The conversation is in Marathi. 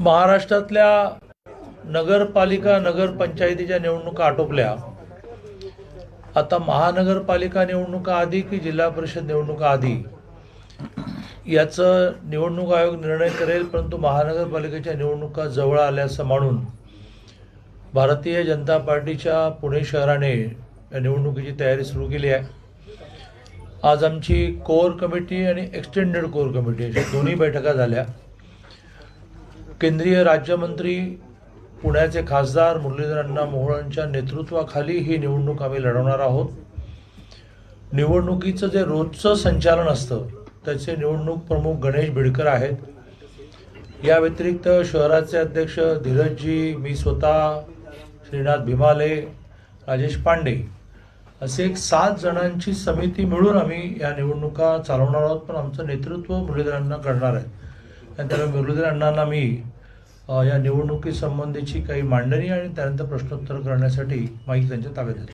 महाराष्ट्रातल्या नगरपालिका नगरपंचायतीच्या निवडणुका आटोपल्या. आता महानगरपालिका निवडणुका आधी की जिल्हा परिषद निवडणुका आधी? याचं निवडणूक आयोग निर्णय करेल परंतु महानगरपालिकेच्या निवडणुका जवळ आल्याचं मानून भारतीय जनता पार्टीच्या पुणे शहराने या निवडणुकीची तयारी सुरू केली आहे. आज आमची कोर कमिटी आणि एक्सटेंडेड कोर कमिटी अशा दोन्ही बैठका झाल्या. केंद्रीय राज्यमंत्री पुण्याचे खासदार मुरलीधर अण्णा मोहोळांच्या नेतृत्वाखाली ही निवडणूक आम्ही लढवणार आहोत. निवडणुकीचं जे रोजचं संचालन असतं त्याचे निवडणूक प्रमुख गणेश बिडकर आहेत. या व्यतिरिक्त शहराचे अध्यक्ष धीरजजी मी स्वतः श्रीनाथ भीमाले राजेश पांडे असे एक सात जणांची समिती मिळून आम्ही या निवडणुका चालवणार आहोत पण आमचं नेतृत्व मुरलीधरांना करणार आहे आणि त्यामुळे मुरलीधर अण्णांना मी या निवडणुकीसंबंधीची काही मांडणी आणि त्यानंतर प्रश्नोत्तर करण्यासाठी माहिती त्यांच्या ताब्यात दिली